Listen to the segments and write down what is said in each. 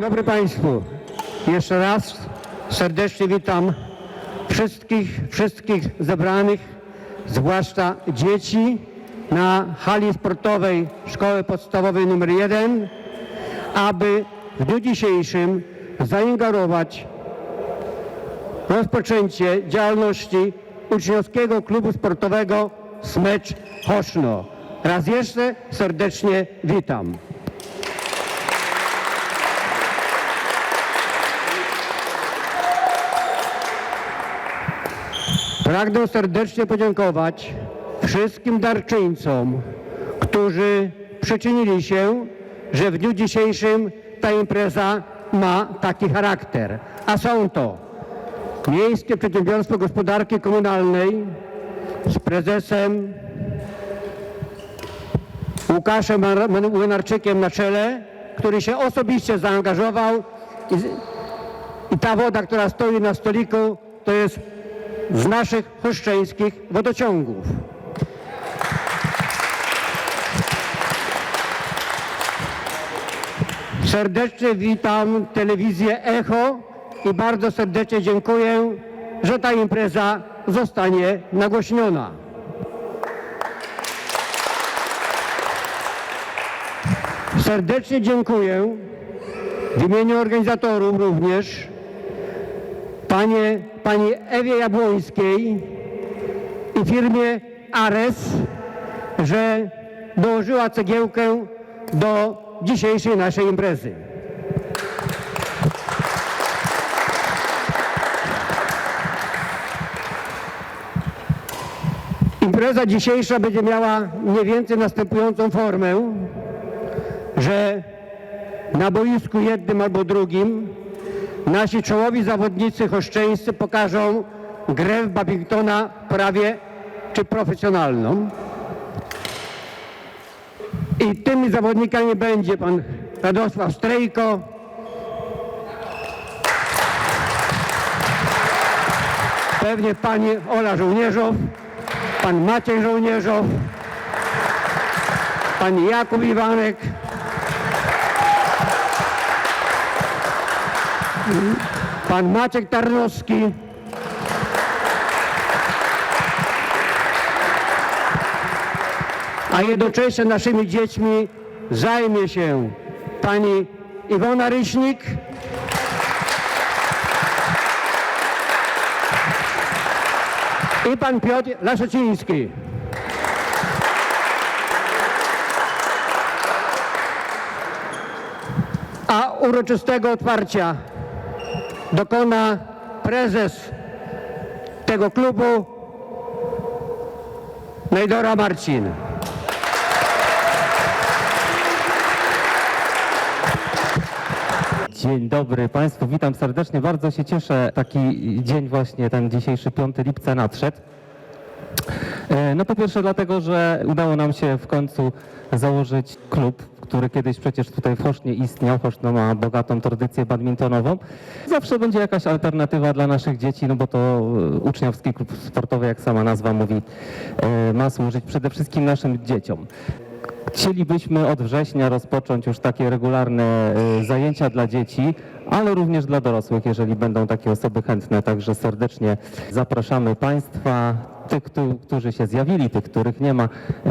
Dzień dobry Państwu. Jeszcze raz serdecznie witam wszystkich, wszystkich zebranych, zwłaszcza dzieci na hali sportowej Szkoły Podstawowej nr 1, aby w dniu dzisiejszym zaingerować rozpoczęcie działalności uczniowskiego klubu sportowego Smecz Choszno. Raz jeszcze serdecznie witam. Pragnę serdecznie podziękować wszystkim darczyńcom, którzy przyczynili się, że w dniu dzisiejszym ta impreza ma taki charakter. A są to Miejskie Przedsiębiorstwo Gospodarki Komunalnej z prezesem Łukaszem Młynarczykiem na czele, który się osobiście zaangażował i, i ta woda, która stoi na stoliku, to jest z naszych chrześcijańskich wodociągów. Serdecznie witam telewizję Echo i bardzo serdecznie dziękuję, że ta impreza zostanie nagłośniona. Serdecznie dziękuję w imieniu organizatorów również panie, pani Ewie Jabłońskiej i firmie Ares, że dołożyła cegiełkę do dzisiejszej naszej imprezy. Impreza dzisiejsza będzie miała mniej więcej następującą formę, że na boisku jednym albo drugim nasi czołowi zawodnicy choszczeńscy pokażą grę w badmintona prawie czy profesjonalną. I tymi zawodnikami będzie pan Radosław Strejko, pewnie pani Ola Żołnierzow, pan Maciej Żołnierzow, pan Jakub Iwanek, pan Maciek Tarnowski, a jednocześnie naszymi dziećmi zajmie się pani Iwona Ryśnik, i pan Piotr Laszeciński. A uroczystego otwarcia dokona prezes tego klubu Nejdora Marcin. Dzień dobry Państwu, witam serdecznie. Bardzo się cieszę, taki dzień właśnie, ten dzisiejszy 5 lipca nadszedł. E, No po pierwsze dlatego, że udało nam się w końcu założyć klub, który kiedyś przecież tutaj w Chosznie istniał. Choszno ma bogatą tradycję badmintonową. Zawsze będzie jakaś alternatywa dla naszych dzieci, no bo to e, uczniowski klub sportowy, jak sama nazwa mówi, e, ma służyć przede wszystkim naszym dzieciom. Chcielibyśmy od września rozpocząć już takie regularne y, zajęcia dla dzieci, ale również dla dorosłych, jeżeli będą takie osoby chętne. Także serdecznie zapraszamy Państwa, tych, któ- którzy się zjawili, tych, których nie ma,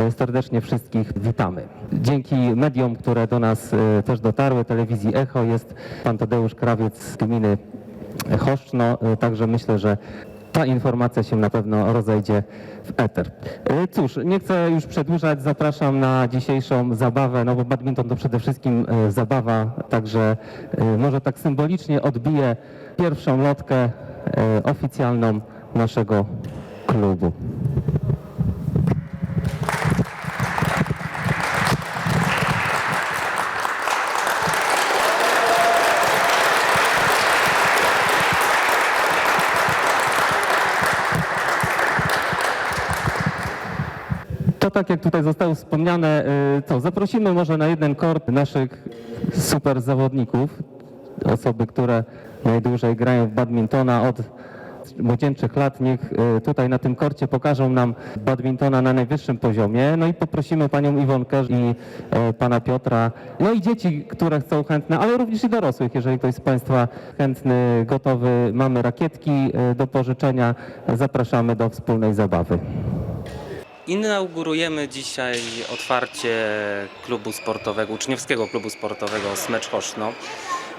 y, serdecznie wszystkich witamy. Dzięki mediom, które do nas y, też dotarły, telewizji Echo, jest pan Tadeusz Krawiec z gminy Choszczno, także myślę, że ta informacja się na pewno rozejdzie w eter. E, Cóż, nie chcę już przedłużać, zapraszam na dzisiejszą zabawę, no bo badminton to przede wszystkim e, zabawa, także e, może tak symbolicznie odbiję pierwszą lotkę oficjalną naszego klubu. To tak jak tutaj zostało wspomniane, y, to zaprosimy może na jeden kort naszych super zawodników, osoby, które najdłużej grają w badmintona od młodzieńczych lat niech e, tutaj na tym korcie pokażą nam badmintona na najwyższym poziomie. No i poprosimy panią Iwonkę i e, pana Piotra, no i dzieci, które chcą chętne, ale również i dorosłych, jeżeli ktoś z państwa chętny, gotowy, mamy rakietki do pożyczenia, zapraszamy do wspólnej zabawy. Inaugurujemy dzisiaj otwarcie klubu sportowego, uczniowskiego klubu sportowego Smecz Choszno,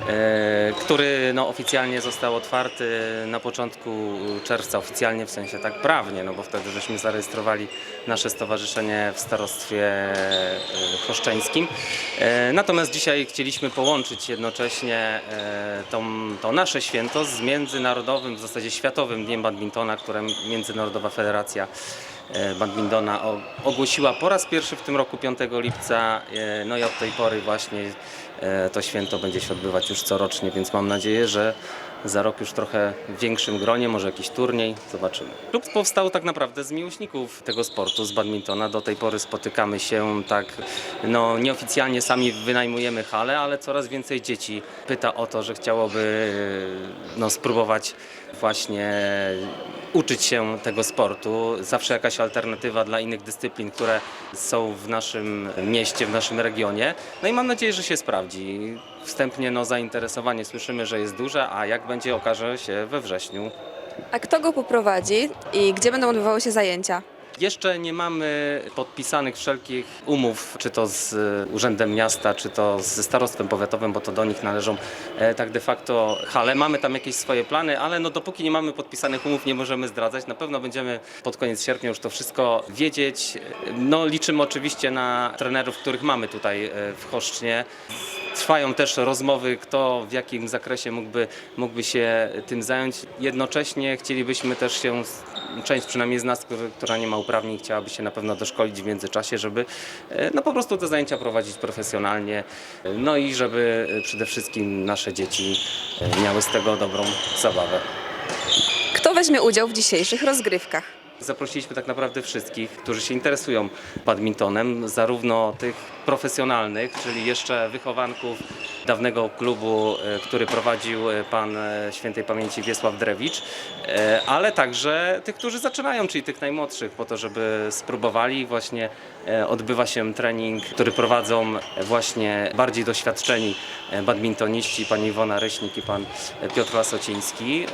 e, który no, oficjalnie został otwarty na początku czerwca, oficjalnie w sensie tak prawnie, no bo wtedy żeśmy zarejestrowali nasze stowarzyszenie w starostwie e, choszczeńskim. E, Natomiast dzisiaj chcieliśmy połączyć jednocześnie tą, to nasze święto z międzynarodowym, w zasadzie światowym Dniem Badmintona, które Międzynarodowa Federacja badmintona o- ogłosiła po raz pierwszy w tym roku 5 lipca. e, No i od tej pory właśnie e, to święto będzie się odbywać już corocznie, więc mam nadzieję, że za rok już trochę w większym gronie, może jakiś turniej, zobaczymy. Klub powstał tak naprawdę z miłośników tego sportu, z badmintona. Do tej pory spotykamy się tak, no nieoficjalnie sami wynajmujemy halę, ale coraz więcej dzieci pyta o to, że chciałoby e, no, spróbować właśnie uczyć się tego sportu. Zawsze jakaś alternatywa dla innych dyscyplin, które są w naszym mieście, w naszym regionie. No i mam nadzieję, że się sprawdzi. Wstępnie no, zainteresowanie słyszymy, że jest duże, a jak będzie okaże się we wrześniu. A kto go poprowadzi i gdzie będą odbywały się zajęcia? Jeszcze nie mamy podpisanych wszelkich umów, czy to z e, Urzędem Miasta, czy to ze Starostwem Powiatowym, bo to do nich należą e, tak de facto hale. Mamy tam jakieś swoje plany, ale no dopóki nie mamy podpisanych umów, nie możemy zdradzać. Na pewno będziemy pod koniec sierpnia już to wszystko wiedzieć. No liczymy oczywiście na trenerów, których mamy tutaj e, w Choszcznie. Trwają też rozmowy, kto w jakim zakresie mógłby, mógłby się tym zająć. Jednocześnie chcielibyśmy też się, część przynajmniej z nas, która nie ma uprawnień, chciałaby się na pewno doszkolić w międzyczasie, żeby e, no po prostu te zajęcia prowadzić profesjonalnie. No i żeby e, przede wszystkim nasze dzieci e, miały z tego dobrą zabawę. Kto weźmie udział w dzisiejszych rozgrywkach? Zaprosiliśmy tak naprawdę wszystkich, którzy się interesują badmintonem, zarówno tych profesjonalnych, czyli jeszcze wychowanków dawnego klubu, e, który prowadził e, pan e, świętej pamięci Wiesław Drewicz, ale także tych, którzy zaczynają, czyli tych najmłodszych, po to, żeby spróbowali. Właśnie odbywa się trening, który prowadzą właśnie bardziej doświadczeni badmintoniści, pani Iwona Ryśnik i pan Piotr Lasociński.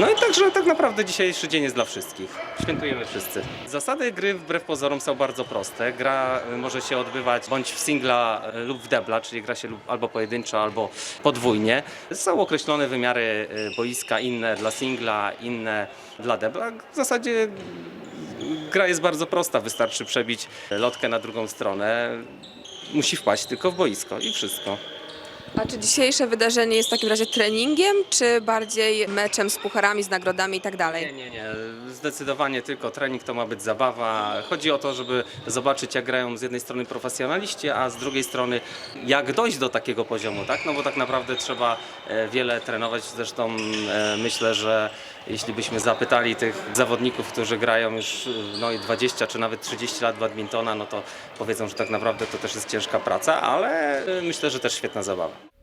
No i także tak naprawdę dzisiejszy dzień jest dla wszystkich. Świętujemy wszyscy. Zasady gry wbrew pozorom są bardzo proste. Gra y, może się odbywać bądź w singla y, lub w debla, czyli gra się albo pojedynczo, albo podwójnie. Są określone wymiary y, boiska, inne dla singla, inne dla debla. W zasadzie gra jest bardzo prosta, wystarczy przebić lotkę na drugą stronę. Musi wpaść tylko w boisko i wszystko. A czy dzisiejsze wydarzenie jest w takim razie treningiem, czy bardziej meczem z pucharami, z nagrodami i tak Nie, dalej? nie, nie. Zdecydowanie tylko trening to ma być zabawa. Chodzi o to, żeby zobaczyć, jak grają z jednej strony profesjonaliści, a z drugiej strony, jak dojść do takiego poziomu, tak? No bo tak naprawdę trzeba e, wiele trenować. Zresztą e, myślę, że jeśli byśmy zapytali tych zawodników, którzy grają już e, no, i 20 czy nawet 30 lat badmintona, no to powiedzą, że tak naprawdę to też jest ciężka praca, ale e, myślę, że też świetna zabawa.